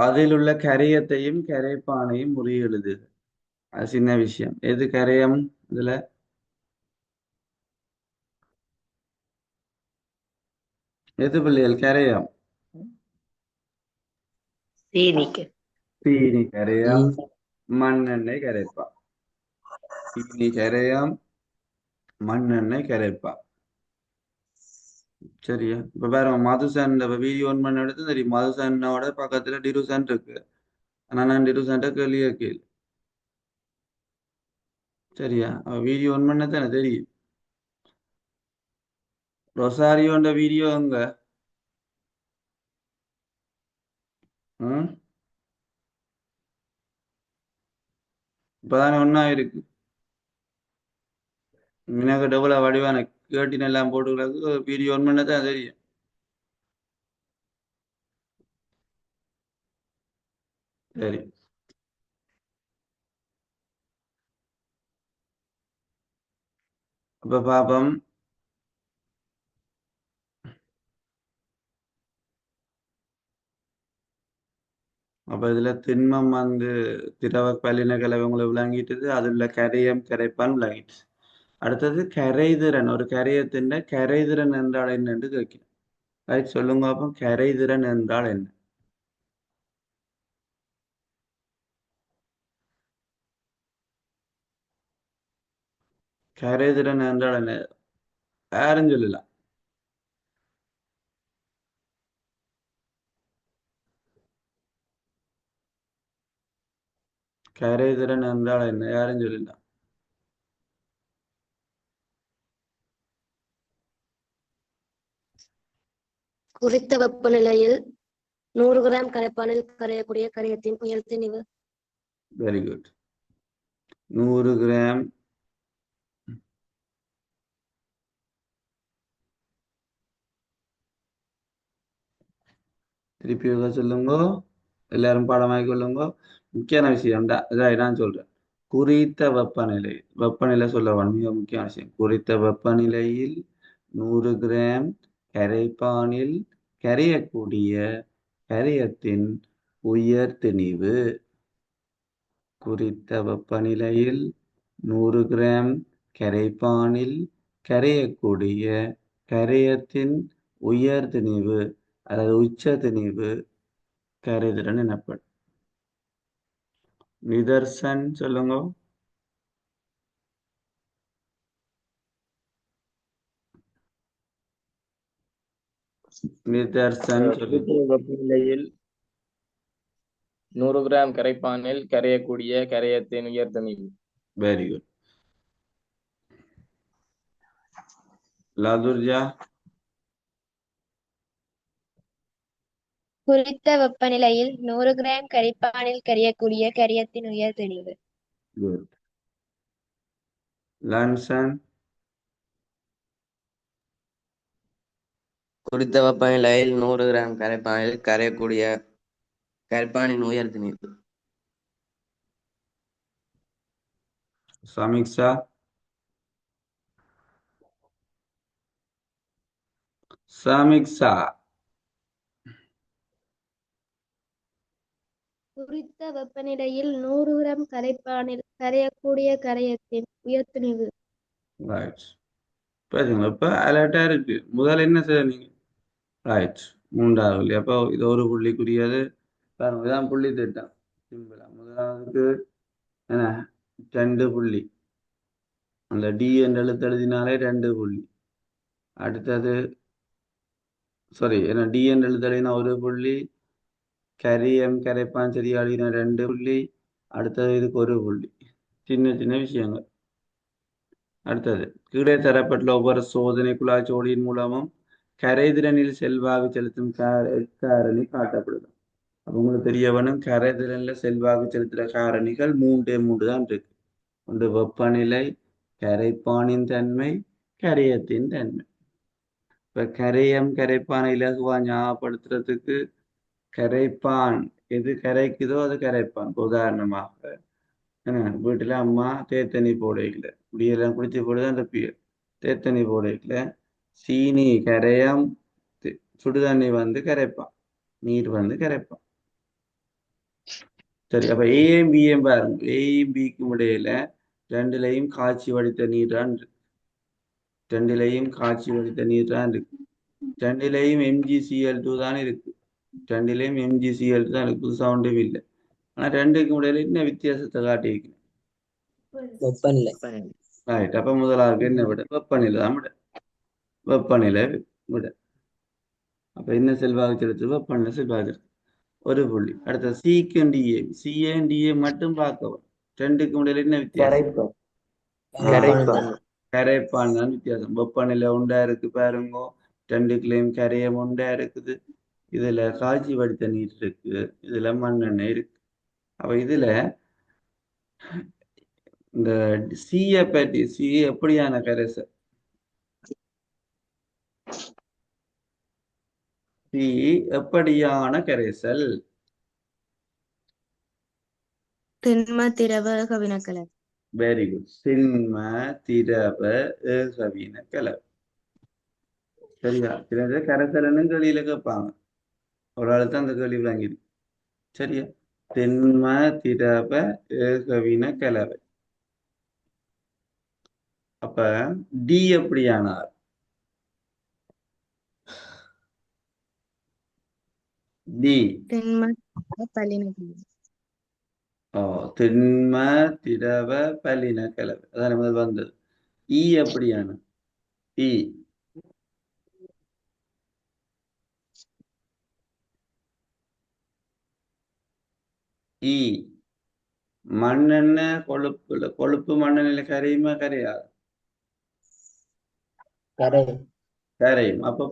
அதில் உள்ள கரையத்தையும் கரைப்பானையும் முறியெழுது. அது சின்ன விஷயம். எது கரையம்? இதுல. எது பிள்ளைகள்? கரையம். சீனி கரையம். மண்ணெண்ணெய் கரைப்பா சீனி கரையம். மண்ணெண்ணெய் கரைப்பா சரியா? இப்ப பாருங்க மதுசன் வீடியோ ஒன் பண்ண எடுத்து தெரியும் மதுசன்னோட பக்கத்துல டிருசன் இருக்கு. ஆனா நான் டிருசன்ட்ட கேள்வி கேள். சரியா? வீடியோ ஒன் பண்ண தானே தெரியும். ரொசாரியோன்ற வீடியோ அங்க ம்? இப்பதானே ஒன்னா இருக்கு எனக்கு டபுளா வடிவானக்கு கேட்டின் எல்லாம் போட்டுக்கிறது வீடியோ ஒன் பண்ண தான் தெரியும் சரி அப்ப பாப்பம் அப்ப இதுல திண்மம் வந்து திரவ பல்லின கலவை விளங்கிட்டது அதுல கரையம் கரைப்பான் விளங்கிட்டு அடுத்தது கரைதிறன். ஒரு கரையத்தின் கரைதிறன் என்றால் என்னன்னு கேட்கிறேன் ரைட் சொல்லுங்க அப்போ கரைதிறன் என்றால் என்ன? கரைதிறன் என்றால் என்ன? யாரும் சொல்லலாம் கரைதிறன் என்றால் என்ன? யாரும் சொல்லலாம் குறித்த வெப்பநிலையில் நூறு கிராம் கரைப்பானில் கரையக்கூடிய கரையத்தின் உயர்த்திணிவு வெரி குட் நூறு கிராம். திருப்பி சொல்லுங்க. எல்லாரும் பாடமாக்கி கொள்ளுங்க. முக்கியமான விஷயம் தான் நான் சொல்றேன். குறித்த வெப்பநிலை வெப்பநிலை சொல்ல மிக முக்கியமான விஷயம். குறித்த வெப்பநிலையில் நூறு கிராம் கரைப்பானில் கரையக்கூடிய கரையத்தின் உயர் திணிவு குறித்த வெப்பநிலையில் நூறு கிராம் கரைப்பானில் கரையக்கூடிய கரையத்தின் உயர் திணிவு அல்லது உச்ச திணிவு கரைதிறன் எனப்படும். நிதர்சன் சொல்லுங்க நிதர்சன் சொல்லுங்க குறிப்பிட்ட வெப்பநிலையில் நூறு கிராம் கரைப்பானில் கரையக்கூடிய கரையத்தின் உயர்த்தணிவு வெரி குட் லாதுர்ஜா? குறித்த வெப்பநிலையில் நூறு கிராம் கரைப்பானில் கரையக்கூடிய கரையத்தின் உயர் தெளிவு குட் லான்சன் குறித்த வெப்பநிலையில் நூறு கிராம் கரைப்பானில் கரையக்கூடிய கரைப்பானின் உயர் திணிவு சமீக்ஷா சமீக்ஷா குறித்த வெப்பநிலையில் நூறு கிராம் கரைப்பானில் கரையக்கூடிய கரையத்தின் உயர்த்திணிவு ரைட் இப்ப அலர்ட்டா இருக்கு. முதல்ல என்ன செய்ய ரைட் மூன்றாவது புள்ளி. அப்போ இது ஒரு புள்ளிக்குரியது. பாருங்க இதான் புள்ளி திட்டம். சிம்பிளா முதலாவதுக்கு என்ன? ரெண்டு புள்ளி. அந்த டி என்ற எழுத்து எழுதினாலே ரெண்டு புள்ளி. அடுத்தது சாரி ஏன்னா டி என்ற எழுத்து எழுதினா ஒரு புள்ளி. கரியம் கரைப்பான் சரியா எழுதினா ரெண்டு புள்ளி. அடுத்தது இதுக்கு ஒரு புள்ளி. சின்ன சின்ன விஷயங்கள். அடுத்தது கீழே தரப்பட்டுள்ள ஒவ்வொரு சோதனை குழாய் ஜோடியின் மூலமும் கரைதிறனில் செல்வாக்கு செலுத்தும் கார- காரணி காட்டப்படுது அப்ப உங்களுக்கு தெரியவனும் கரைதிறனில் கரைதிறன்ல செல்வாக்கு செலுத்துற காரணிகள் மூன்றே மூன்று தான் இருக்கு. ஒன்று வெப்பநிலை கரைப்பானின் தன்மை கரையத்தின் தன்மை. இப்ப கரையம் கரைப்பானை இலகுவா ஞாபகப்படுத்துறதுக்கு கரைப்பான் எது கரைக்குதோ அது கரைப்பான். உதாரணமாக என்ன வீட்டுல அம்மா தேத்தனி போட வைக்கல குடியெல்லாம் குடிச்சு போடுதான் அந்த பியர் தேத்தனி போட வைக்கல சீனி கரையம் சுடுதண்ணி வந்து கரைப்பான். நீர் வந்து கரைப்பான். சரி அப்ப ஏஎம் பிஎம் பாருங்க. ஏஎம் பிக்கும் இடையில ரெண்டுலையும் காய்ச்சி வடித்த நீர் தான் இருக்கு. ரெண்டுலையும் காய்ச்சி வடித்த நீர் தான் இருக்கு. ரெண்டுலையும் எம்ஜிசிஎல் டூ தான் இருக்கு. ரெண்டுலையும் எம்ஜிசிஎல் டூ தான் இருக்கு. புதுசா ஒன்றும் இல்லை. ஆனா ரெண்டுக்கும் இடையில என்ன வித்தியாசத்தை காட்டியிருக்கேன் வெப்பநிலை. ரைட் அப்ப முதலாவது என்ன விட? வெப்பநிலை தான் விட. வெப்பநிலை விட. அப்ப என்ன செல்வாக்கு செலுத்து வெப்பநிலை செலுத்து ஒரு புள்ளி. அடுத்த சிக்கும் டிஏ சிஏ டிஏ மட்டும் பார்க்கவும். ரெண்டுக்கும் இடையில என்ன வித்தியாசம்? கரைப்பான். தான் வித்தியாசம். வெப்பநிலை உண்டா இருக்கு பாருங்க. ரெண்டுக்குள்ளேயும் கரையம் உண்டா இருக்குது. இதுல காய்ச்சி வடித்த நீர் இருக்கு. இதுல மண்ணெண்ணெய் இருக்கு. அப்ப இதுல இந்த சீய பற்றி சி எப்படியான கரைசல்? சி எப்படியான கரைசல்? திண்ம திரவ கவினக்கலர். வெரி குட் சின்ம திரவ ஏகவின கலர் சரியா சில கரைசல்னு கேள்வியில கேட்பாங்க? ஒரு ஆள் தான் அந்த கேள்வி விளங்கிது சரியா? திண்ம திரவ ஏகவின கலவை அப்ப டி எப்படியானார்? டி திண்ம பல்லினக்கலர் ஓ திண்ம திரவ பல்லின கலவை அதான் முதல் வந்தது. ஈ எப்படியான? ஈ. ஈ. மண்ணெண்ணெய் கொழுப்புல கொழுப்பு மண்ணெண்ணெயில கரையுமா? கரையாது? கரை கரையும். அப்ப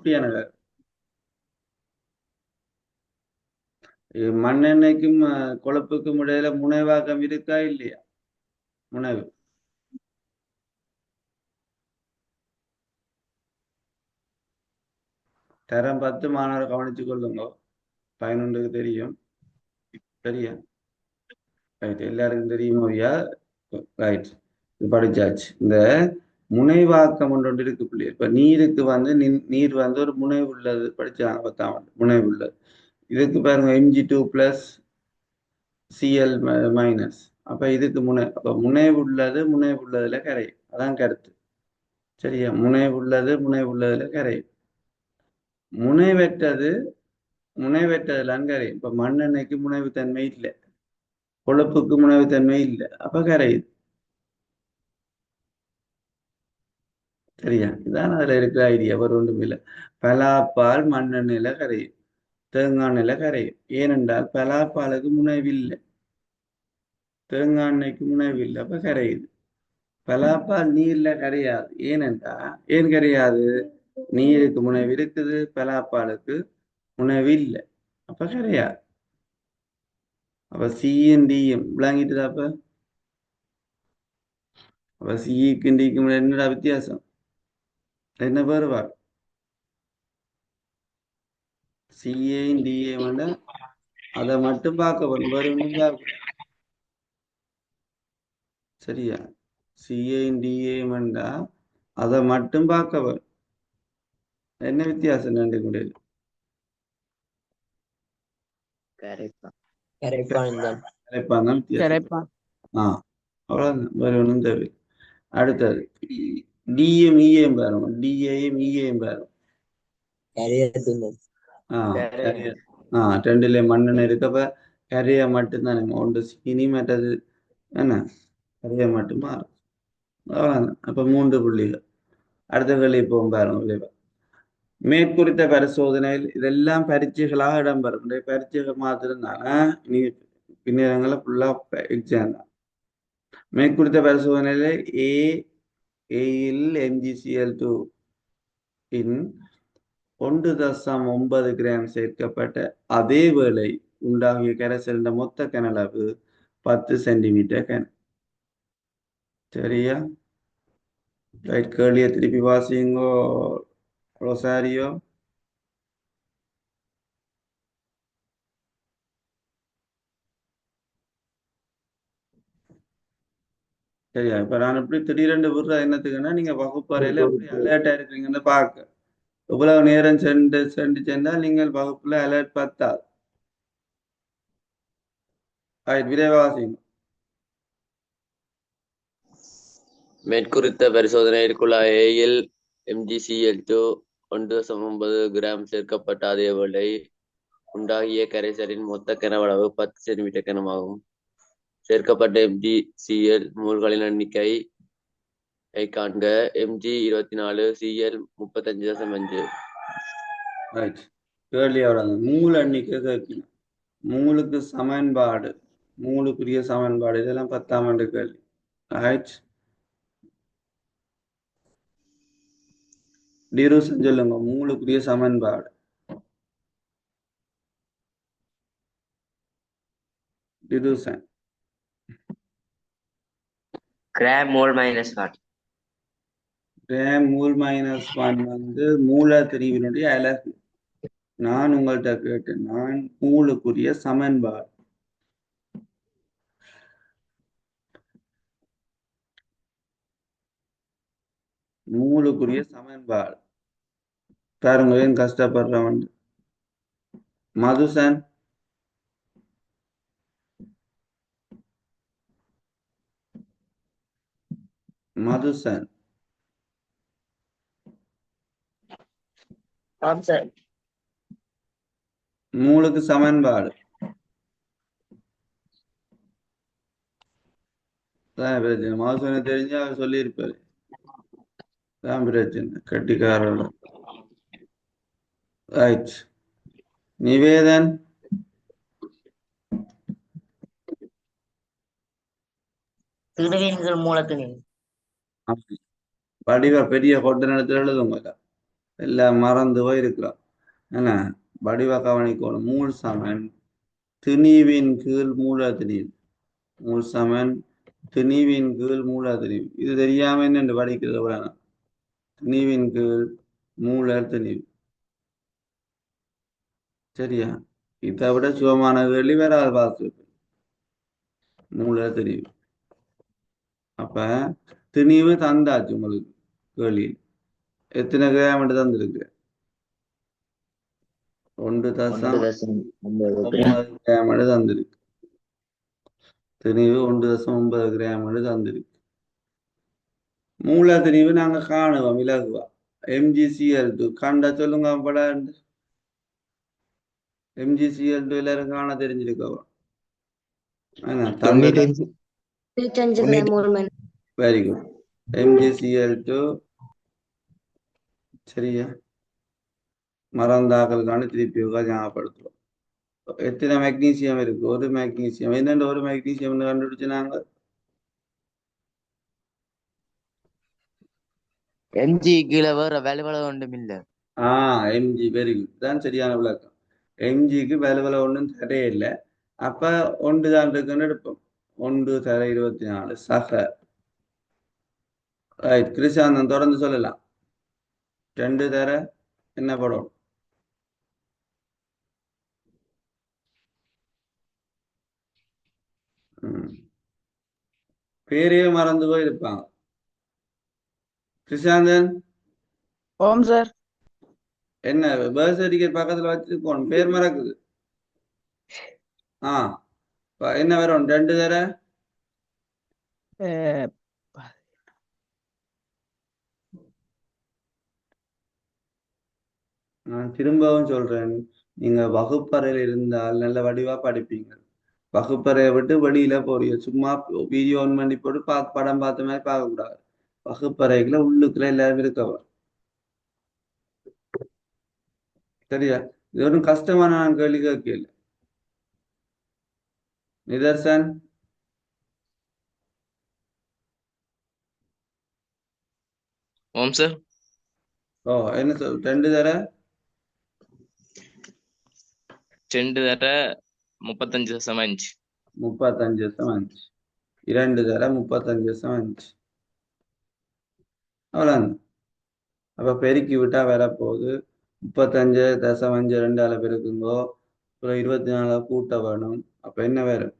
மண்ணெண்ணெய்க்கும் கொழுப்புக்கும் இடையில முனைவாக்கம் இருக்கா இல்லையா? முனைவு. தரம் பத்து மாணவர் கவனிச்சு கொள்ளுங்க. பதினொன்றுக்கு தெரியும். சரியா? ரைட் எல்லாருக்கும் தெரியுமோ ஐயா? ரைட் படிச்சாச்சு. இந்த முனைவாக்கம் ஒன்று ஒன்று இருக்கு பிள்ளைய. இப்ப நீருக்கு வந்து நின்- நீர் வந்து ஒரு முனைவு உள்ளது. படிச்சாங்க பத்தாம் முனைவு உள்ளது. இதுக்கு பாருங்க MG two plus CL minus அப்ப இதுக்கு முனை அப்ப முனைவு உள்ளது முனைவு உள்ளதுல கரையும். அதான் கருத்து. சரியா? முனைவு உள்ளது முனைவு உள்ளதுல கரையும். முனைவற்றது முனைவற்றதுலாம் கரையும். இப்ப மண்ணெண்ணெய்க்கு முனைவு தன்மை இல்லை. கொழுப்புக்கு முனைவு தன்மை இல்லை. அப்ப கரையுது. சரியா? இதான் அதுல இருக்கிற ஐடியா ஒரு ஒன்றும் இல்லை பலாப்பால் மண்ணெண்ணெயில கரையும். தேங்காய் கரையும் ஏனென்றால் பலாப்பாலுக்கு முனைவு இல்லை தேங்காய் எண்ணெய்க்கு முனைவு இல்லை அப்ப கரையுது. பலாப்பால் நீர்ல கரையாது. ஏனென்றா ஏன் கரையாது? நீருக்கு முனைவு இருக்குது பலாப்பாலுக்கு முனைவு இல்லை. அப்ப கரையாது. அப்ப சியும் டியும் விளங்கிட்டுதா அப்ப? அப்ப சிக்கும் டிக்கும் என்னடா வித்தியாசம்? என்ன வேறுபாடு? சிஏயும் டிஏயும் வந்து அதை மட்டும் பார்க்க வேணும் வேற சரியா? சிஏயும் டிஏயும் வேண்டா அதை மட்டும் பார்க்க வேணும் என்ன வித்தியாசம் ரெண்டு ஆ அவ்வளவுதான். தேவை அடுத்தது டிஎம் இஏம் பாருங்க. டிஏயும் இஏயும் பாருங்க. கரைய துண்ணல் ஆ ரெண்டுல மண்ணெண்ணெய் இருக்கப்ப கரையா மட்டும்தானே? ஒன்று சீனி மற்றது என்ன? கரையா மட்டும்? மாறும் அப்ப மூன்று புள்ளிகள். அடுத்த கேள்வி போகும் பாருங்க விளைவா. மேற்குறித்த பரிசோதனையில் இதெல்லாம் பரீட்சைகளாக இடம்பெறும். இந்த பரீட்சைகள் தானே இனி பின்னரங்களில் ஃபுல்லா எக்ஸாம் தான். மேற்குறித்த பரிசோதனையில ஏ ஏயில் எம்ஜிசிஎல் டூ இன் ஒன்று தசம் ஒன்பது கிராம் சேர்க்கப்பட்ட அதே வேளை உண்டாகிய கரைசலின் மொத்த கனளவு பத்து சென்டிமீட்டர் கன. சரியா? ரைட் கேள்வியை திருப்பி வாசிங்கோ ரொசாரியோ. சரியா? இப்ப நான் இப்படி திடீரென்று விடுற என்னத்துக்குன்னா நீங்க வகுப்பறையில எப்படி அலர்ட்டா இருக்கீங்கன்னு பார்க்க. இவ்வளவு நேரம் சென்று சென்று சென்றால் நீங்கள் வகுப்புல அலர்ட் பார்த்தால். ரைட் மேற்குறித்த பரிசோதனையில் குழாய் எம்ஜிசிஎல் டூ ஒன்று ஒன்பது கிராம் சேர்க்கப்பட்ட அதே வேளை உண்டாகிய கரைசலின் மொத்த கனவளவு பத்து சென்டிமீட்டர் கனமாகும். சேர்க்கப்பட்ட எம்ஜிசிஎல் மூல்களின் எண்ணிக்கை ஐ காண்க எம்ஜி இருபத்தி நாலு சிஎல் முப்பத்தஞ்சு தசம் அஞ்சு ரைட் கேள்வி அவ்வளவு மூல எண்ணிக்கை கேட்கணும். மூலுக்கு சமன்பாடு மூலுக்குரிய சமன்பாடு இதெல்லாம் பத்தாம் ஆண்டு கேள்வி. ரைட் டிரூசன் சொல்லுங்க மூலுக்குரிய சமன்பாடு. டிரூசன் கிராம் மோல் மைனஸ் வாட் மூல் மைனஸ் ஒன் வந்து மூல தெரிவினுடைய அழகு நான் உங்கள்கிட்ட கேட்டேன் நான் மூலுக்குரிய சமன்பாடு. மூலுக்குரிய சமன்பாடு. பாருங்க ஏன் கஷ்டப்படுறவன். மதுசன். மதுசன். ஆம் சார் மூலுக்கு சமன்பாடு. பிரச்சனை. மதுசனை தெரிஞ்சு அவர் சொல்லியிருப்பாரு. தான் பிரச்சனை. கட்டிக்காரர். ரைட் நிவேதன். திடுவீன்கள் மூலத்தினில் வடிவ பெரிய கொட்ட நிலத்துல எழுதுங்க எல்லாம் மறந்து போயிருக்கிறோம் என்ன வடிவ கவனிக்கணும். மூல் சமன் திணிவின் கீழ் மூல திணிவு. மூல் சமன் திணிவின் கீழ் மூல திணிவு. இது தெரியாம என்ன படிக்கிறது வேணாம் திணிவின் கீழ் மூல திணிவு. சரியா? இதை விட சுகமான கேள்வி வேற ஆள் பார்த்து மூல திணிவு. அப்ப திணிவு தந்தாச்சு உங்களுக்கு கேள்வி எத்தனை கிராம் தந்திருக்கு? ஒன்று தசம். ஒன்பது கிராம். தந்திருக்கு. திணிவு ஒன்று தசம் ஒன்பது கிராம் தந்திருக்கு. மூல திணிவு நாங்க காணுவோம் இலகுவா எம்ஜிசிஎல் டூ கண்ட சொல்லுங்க பட எம்ஜிசிஎல் டூ எல்லாரும் காண தெரிஞ்சிருக்கவா வெரி குட் எம்ஜிசிஎல் டூ சரியா மறந்தாக்களுக்கான திருப்பி ஞாபகப்படுத்துவோம் எத்தனை மெக்னீசியம் இருக்கு? ஒரு மெக்னீசியம் என்னென்ன ஒரு மெக்னீசியம் கண்டுபிடிச்சு நாங்க? எம்ஜி கீழே வேற வேலை ஒன்றும் இல்ல. ஆ எம்ஜி வெரி குட் தான் சரியான விளக்கம். எம்ஜிக்கு வேலை வேலை ஒன்றும் தரே இல்லை. அப்ப ஒன்று தான் இருக்குன்னு எடுப்போம். ஒன்று தர இருபத்தி நாலு. சக. ரைட் கிருஷாந்தன் தொடர்ந்து சொல்லலாம். ரெண்டு தர என்ன படம். பேரே மறந்து போயிருப்பாங்க கிருஷாந்தன்? ஓம் சார். என்ன பர்த் சர்டிஃபிகேட் பக்கத்துல வச்சிருக்கோம் பேர் மறக்குது. ஆ. என்ன வரும்? ரெண்டு தர? நான் திரும்பவும் சொல்றேன். நீங்க வகுப்பறையில் இருந்தால் நல்ல வடிவா படிப்பீங்க. வகுப்பறையை விட்டு வெளியில போறீங்க. சும்மா வீடியோ ஆன் பண்ணி போட்டு பா படம் பார்த்த மாதிரி பார்க்க கூடாது. வகுப்பறைக்குள்ள உள்ளுக்குள்ள எல்லாரும் இருக்கவா சரியா? இது ஒன்றும் கஷ்டமான நான் கேள்வி கேட்கல. நிதர்சன்? ஓம் சார். ஓ என்ன சொல் ரெண்டு தர ரெண்டு தர முப்பத்தஞ்சு தசம் அஞ்சு முப்பத்தஞ்சு தசம் அஞ்சு இரண்டு தர முப்பத்தஞ்சு தசம் அஞ்சு அவ்வளோதான் அப்ப பெருக்கி விட்டா வரப்போகுது முப்பத்தஞ்சு தசம் அஞ்சு ரெண்டால பெருக்குங்கோ. அப்புறம் இருபத்தி நாலு கூட்ட வேணும். அப்ப என்ன வரும்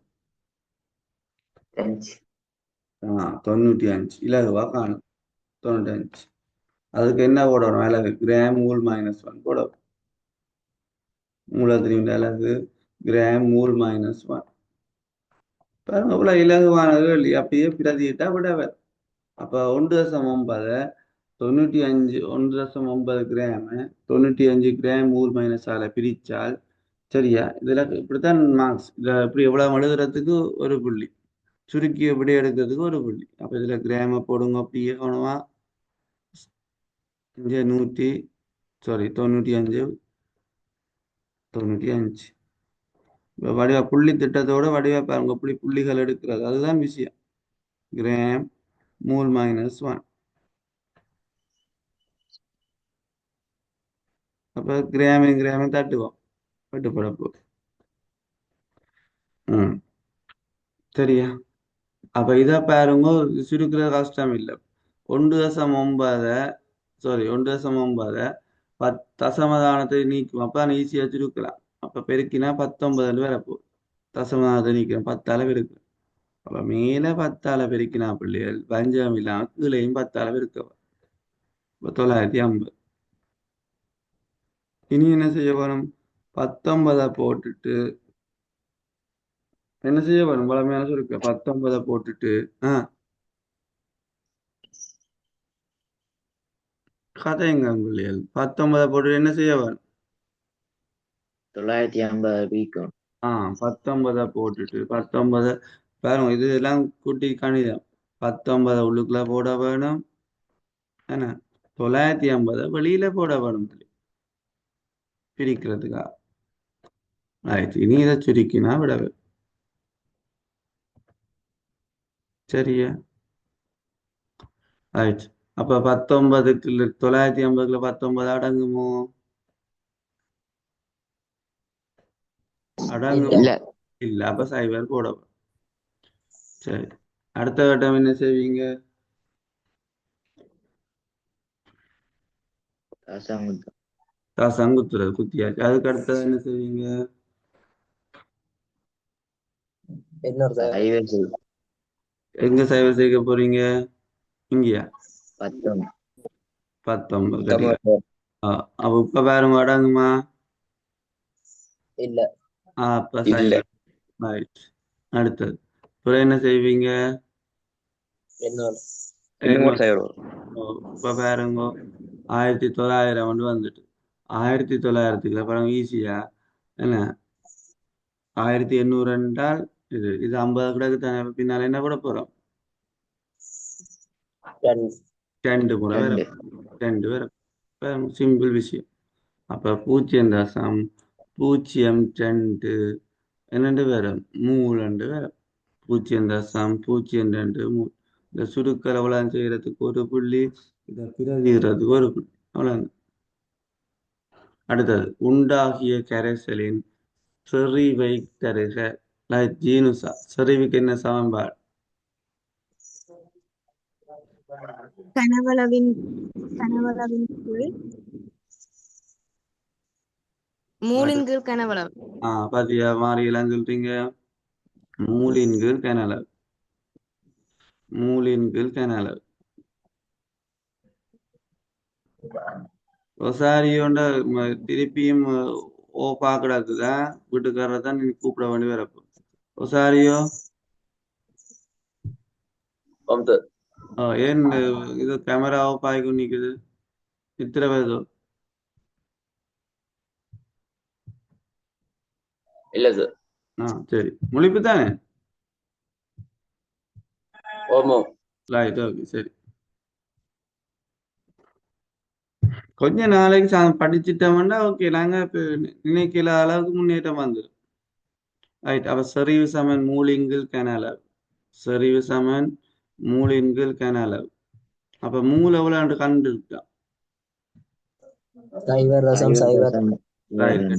ஆ தொண்ணூற்றி அஞ்சு. இலகுவா காணும். தொண்ணூற்றி அஞ்சு. அதுக்கு என்ன போடணும் அலகு கிராம் மூல் மைனஸ் ஒன் போடணும் மூலத்திரியின் அலகு கிராம் மூல் மைனஸ் ஒன் பாருங்க இவ்வளோ இலகுவான அப்படியே பிரதியிட்டா விடவர். அப்போ ஒன்று தசம் ஒன்பது தொண்ணூற்றி அஞ்சு ஒன்று தசம் ஒன்பது கிராமு தொண்ணூற்றி அஞ்சு கிராம் ஊர் மைனஸால் பிரித்தால் சரியா? இதில் இப்படித்தான் மார்க்ஸ் இதில் இப்படி எவ்வளோ எழுதுறதுக்கு ஒரு புள்ளி. சுருக்கி எப்படி எடுக்கிறதுக்கு ஒரு புள்ளி. அப்போ இதில் கிராம போடுங்க அப்படியே கவனமா இங்கே நூற்றி சாரி தொண்ணூற்றி அஞ்சு தொண்ணூற்றி அஞ்சு இப்போ வடிவ புள்ளி திட்டத்தோட வடிவா பாருங்க புள்ளி புள்ளிகள் எடுக்கிறது. அதுதான் விஷயம். கிராம் மூல் மைனஸ் ஒன் அப்போ கிராமையும் கிராமி தட்டுவோம். தட்டுப்பட போகுது ம். சரியா? அப்போ இதை பாருங்க சுருக்கிற கஷ்டம் இல்லை. ஒன்று தசம் ஒன்பதை சாரி ஒன்று தசம் ஒன்பதை பத் தசமதானத்தை நீக்கும். அப்போ நான் ஈஸியாக சுருக்கலாம் அப்போ பெருக்கினா பத்தொன்பதுன்னு வரப்போகுது தசமதானத்தை நீக்கிறேன் பத்தால பெருக்கிறேன் அப்போ மேலே பத்தால பெருக்கினா பிள்ளைகள் பஞ்சம் இல்லாமல் கீழையும் பத்தால பெருக்கவா இப்போ தொள்ளாயிரத்தி ஐம்பது. இனி என்ன செய்ய வேணும் பத்தொன்பதை போட்டுட்டு என்ன செய்ய வேணும் பழமையான சுருக்க. பத்தொன்பதை போட்டுட்டு ஆ கதைங்க பிள்ளைகள் பத்தொன்பதை போட்டுட்டு என்ன செய்ய வேணும் தொள்ளாயிரத்தி ஐம்பது வீக்கம் ஆ பத்தொன்பதை போட்டுட்டு பத்தொன்பதை பாருங்க இது எல்லாம் குட்டி கணிதம். பத்தொன்பதை உள்ளுக்குள்ள போட வேணும். என்ன? தொள்ளாயிரத்தி ஐம்பதை வெளியில போட வேணும் பிரிக்கிறதுக்கா. ஆயிடுச்சு இனி இதை சுருக்கினா விட வே- சரியா? ஆயிடுச்சு அப்ப பத்தொன்பதுக்கு தொள்ளாயிரத்தி ஐம்பதுல பத்தொன்பது அடங்குமோ? அடங்கும். இல்ல. இல்ல அப்ப சைபர் போட. சரி. அடுத்த கட்டம் என்ன செய்வீங்க? அசாங்குத்தம் காசாங்க குத்துறது குத்தியாச்சு அதுக்கு அடுத்தது என்ன செய்வீங்க? எங்க சைபர் சேர்க்க போறீங்க? இங்கயா? பத்தொன்பது அப்ப இப்ப பாருங்க அடங்குமா இல்ல ஆ, அப்ப இல்ல. சைபர் ரைட் அடுத்தது அப்புறம் என்ன செய்வீங்க இப்ப பாருங்க ஆயிரத்தி தொள்ளாயிரம் வந்து வந்துட்டு ஆயிரத்தி தொள்ளாயிரத்துக்கு அப்புறம் ஈஸியா என்ன ஆயிரத்தி எண்ணூறு என்றால் இது இது ஐம்பது கிடக்கு தானே பின்னால என்ன கூட போறோம் ரெண்டு ரெண்டு கூட வேற ரெண்டு. ரெண்டு வேற சிம்பிள் விஷயம். அப்ப பூஜ்ஜியம் தசம் பூஜ்ஜியம் ரெண்டு. என்னண்டு வேற மூலண்டு வேற பூஜ்ஜியம் தசம் பூஜ்ஜியம் ரெண்டு மூணு இந்த சுருக்களவுலாம் செய்யறதுக்கு ஒரு புள்ளி இதை பிரதிகிறதுக்கு ஒரு புள்ளி. அவ்வளவு அடுத்தது உண்டாகிய கரைசலின் செறிவை தருக. ஜீனுசா செறிவுக்கு என்ன சமன்பாடு? கனவளவின் கனவளவின் கீழ். மூலின் கீழ் கனவளவு. ஆ பாத்தியா மாறியெல்லாம் சொல்றீங்க. மூலின் கீழ் கனளவு மூலின் கீழ் கனளவு ஒசாரியோண்ட ம- திருப்பியும் ஓ பாக்கடாக்குதா வீட்டுக்காரரை தான் நீ கூப்பிட வேண்டி வரப்போ. ஆ, ஏன் இது கேமரா ஆஃப் ஆகி நிக்குது? வருதோ இல்ல சார் ஆ சரி. முழிப்பு தானே? ஓமோ ரைட் ஓகே சரி. கொஞ்ச நாளைக்கு சா படிச்சுட்டோம்னா ஓகே நாங்க நினைக்கல அளவுக்கு முன்னேற்றம் வந்துடும் ரைட் அப்ப செறிவு சமன் மூலிங்கில் கனளவு செறிவு சமன் மூலிங்கில் கனளவு அப்ப மூல எவ்வளவு கண்டு இருக்கான் சைவர் ரசம் சைவர் ரைட்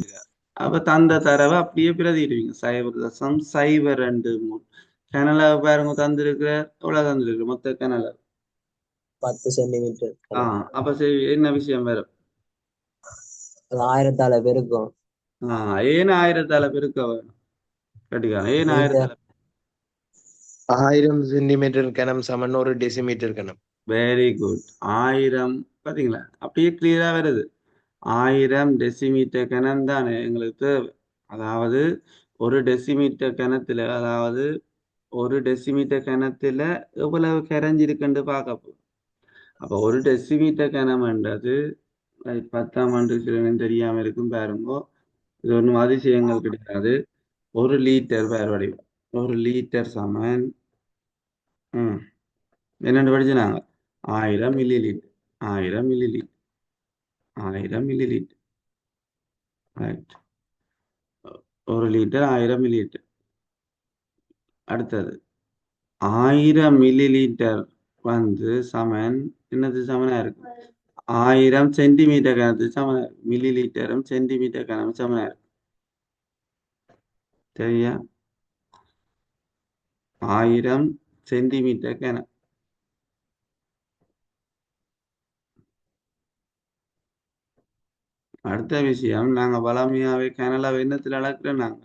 அப்ப தந்த தரவை அப்படியே பிரதிடுவீங்க சைவர் தசம் சைவர் ரெண்டு மூணு. கனலா பாருங்க தந்திருக்கிற எவ்வளவு தந்திருக்கு மொத்த கனலா பத்து சென்டிமீட்டர் ஆ அப்ப சரி என்ன விஷயம் வேற? அது ஆயிரத்தால பெருக்கும். ஆ ஏன் ஆயிரத்தால பெருக்க வேணும்? கட்டிக்கான ஏன் ஆயிரத்தால ஆயிரம் சென்டிமீட்டர் கணம் சமன் ஒரு டெசிமீட்டர் கணம். வெரி குட் ஆயிரம் பாத்தீங்களா? அப்படியே கிளியரா வருது. ஆயிரம் டெசிமீட்டர் கணம் தானே எங்களுக்கு தேவை. அதாவது ஒரு டெசிமீட்டர் கிணத்துல அதாவது ஒரு டெசிமீட்டர் கிணத்துல எவ்வளவு கரைஞ்சிருக்குன்னு பார்க்க போகும் அப்ப ஒரு டெசிமீட்டர் கனம்ன்றது பத்தாம் ஆண்டு சிலனும் தெரியாம இருக்கும் பாருங்க. இது ஒன்றும் அதிசயங்கள் கிடையாது. ஒரு லீட்டர் பேர் வடிவம். ஒரு லீட்டர் சமன் ம் என்னென்று படிச்சுனாங்க ஆயிரம் மில்லி லிட் ஆயிரம் மில்லி லிட் ஆயிரம் மில்லி லிட் ரைட் ஒரு லிட்டர் ஆயிரம் மில்லி லிட்டர் அடுத்தது ஆயிரம் மில்லி லிட்டர் வந்து சமன் என்னது சமனா இருக்கு ஆயிரம் சென்டிமீட்டர் கணத்துக்கு சமனா இருக்கு மில்லி லிட்டரும் சென்டிமீட்டர் கணம் சமனா இருக்கு சரியா ஆயிரம் சென்டிமீட்டர் கணம் அடுத்த விஷயம் நாங்க வளமையாவே கனலாவை வெண்ணத்தில் அளக்குறோம் நாங்க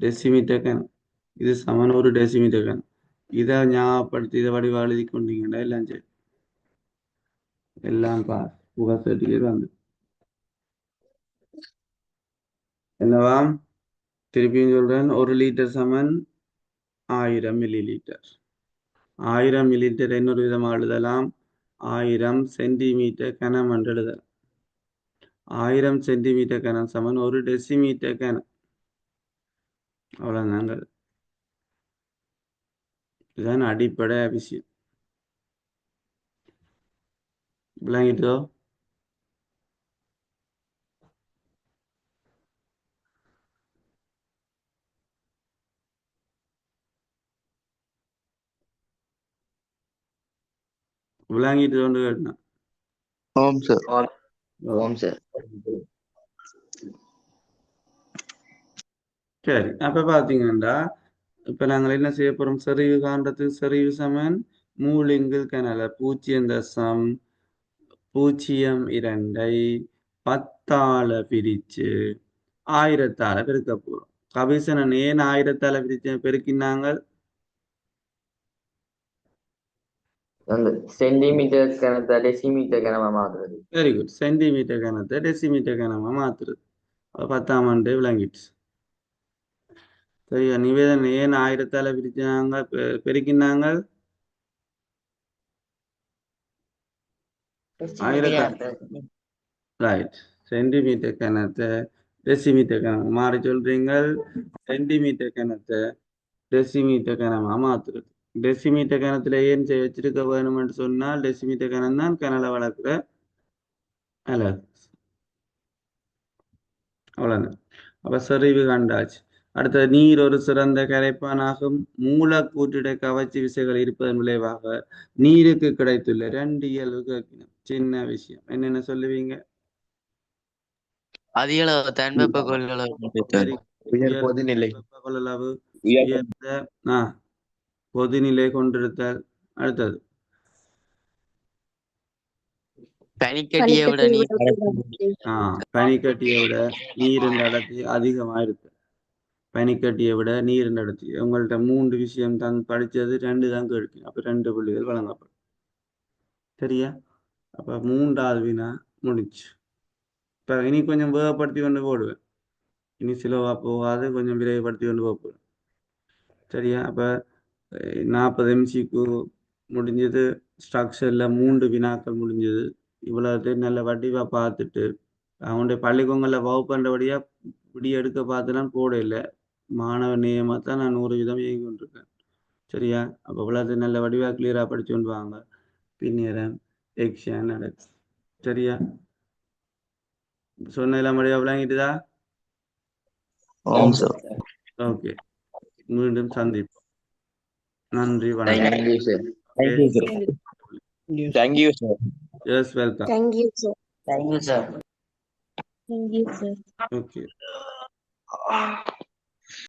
டெசிமீட்டர் கணம் இது சமன் ஒரு டெசிமீட்டர் கணம் இதை ஞாபகப்படுத்தி இதை வடிவா எழுதி கொண்டீங்கன்னா எல்லாம் சரி. எல்லாம் பாஸ் புகழ் சர்டிஃபிகேட் வந்து. என்னவாம் திருப்பியும் சொல்றேன் ஒரு லிட்டர் சமன் ஆயிரம் மில்லி லிட்டர் ஆயிரம் மில்லி லிட்டர் இன்னொரு விதமாக எழுதலாம். ஆயிரம் சென்டிமீட்டர் கனம் என்று எழுதலாம். ஆயிரம் சென்டிமீட்டர் கனம் சமன் ஒரு டெசிமீட்டர் கனம். அவ்வளோதாங்க இதுதான் அடிப்படை விஷயம். விளங்கிட்டோ விளங்கிட்டு கொண்டு கேட்டேன். ஓம் சார் ஓம் சார் சரி அப்ப பாத்தீங்கன்னா இப்ப நாங்கள் என்ன செய்ய போறோம்? செறிவு காண்றதுக்கு செறிவு சமன் மூலிங்கில் கனல பூஜ்ஜியம் தசம் பூஜ்ஜியம் இரண்டை பத்தால பிரிச்சு ஆயிரத்தால பெருக்க போறோம். கபிசனன் ஏன் ஆயிரத்தால பிரிச்சு பெருக்கினாங்க கணத்தை டெசிமீட்டர் கணமா மாத்துறது. வெரி குட் சென்டிமீட்டர் கணத்தை டெசிமீட்டர் கணமா மாத்துறது. அப்ப பத்தாம் ஆண்டு விளங்கிட்டு சரியா? நிவேதன் ஏன் ஆயிரத்தால பிரிச்சாங்க? பெருக்கினாங்க? ஆயிரத்தால ரைட் சென்டிமீட்டர் கணத்தை டெசிமீட்டர் கணம் மாறி சொல்றீங்க சென்டிமீட்டர் கணத்தை டெசிமீட்டர் கணமா மாத்துறது. டெசிமீட்டர் கணத்துல ஏன் வச்சிருக்க வேணும்னு சொன்னால் டெசிமீட்டர் கணம் தான் கனலை வளர்க்குற அலகு. அவ்வளவுதான். அப்ப செறிவு கண்டாச்சு. அடுத்த நீர் ஒரு சிறந்த கரைப்பானாகும். மூலக்கூற்றிட கவர்ச்சி விசைகள் இருப்பதன் விளைவாக நீருக்கு கிடைத்துள்ள ரெண்டு இயல்பு கேட்கணும். சின்ன விஷயம். என்னென்ன சொல்லுவீங்க? அதிக அளவு தன்வெப்ப கொள்ளளவு. உயர் உயர்ந்த ஆ. கொதிநிலை கொண்டிருத்தல் அடுத்தது. பனிக்கட்டியை விட நீர் ஆ பனிக்கட்டியை விட நீரின் அடர்த்தி அதிகமா இருக்கு. பனிக்கட்டியை விட நீரின் அடர்த்தி. உங்கள்ட்ட மூன்று விஷயம் தான் படிச்சது ரெண்டு தான் கேட்கும் அப்ப ரெண்டு புள்ளிகள் வழங்கப்படும். சரியா? அப்ப மூன்றாவது வினா முடிச்சு இப்ப இனி கொஞ்சம் வேகப்படுத்தி கொண்டு போடுவேன். இனி சிலவா போகாது கொஞ்சம் விரைவுபடுத்தி கொண்டு போக போறேன். சரியா? அப்ப நாற்பது எம்சிக்கு முடிஞ்சது ஸ்ட்ரக்சர்ல மூன்று வினாக்கள் முடிஞ்சது. இவ்வளவு நல்ல வடிவா பார்த்துட்டு அவனுடைய பள்ளிக்கூடங்களில் வகுப்பு பண்ணுறபடியா விடிய எடுக்க பார்த்துலாம் போட இல்லை. மாணவ நேயமாக தான் நான் நூறு வீதம் இயங்கி கொண்டிருக்கேன். சரியா? அப்போ இவ்வளவு நல்ல வடிவாக கிளியராக படிச்சு கொண்டு வாங்க பின்னேரம் எக்ஷன் நடக்கும் சரியா? சொன்ன எல்லாம் வடிவாக விளங்கிட்டுதா ஓகே மீண்டும் சந்திப்போம். நன்றி வணக்கம் thank you sir thank you sir yes welcome Thank you, sir. Thank you sir Thank you, sir. Okay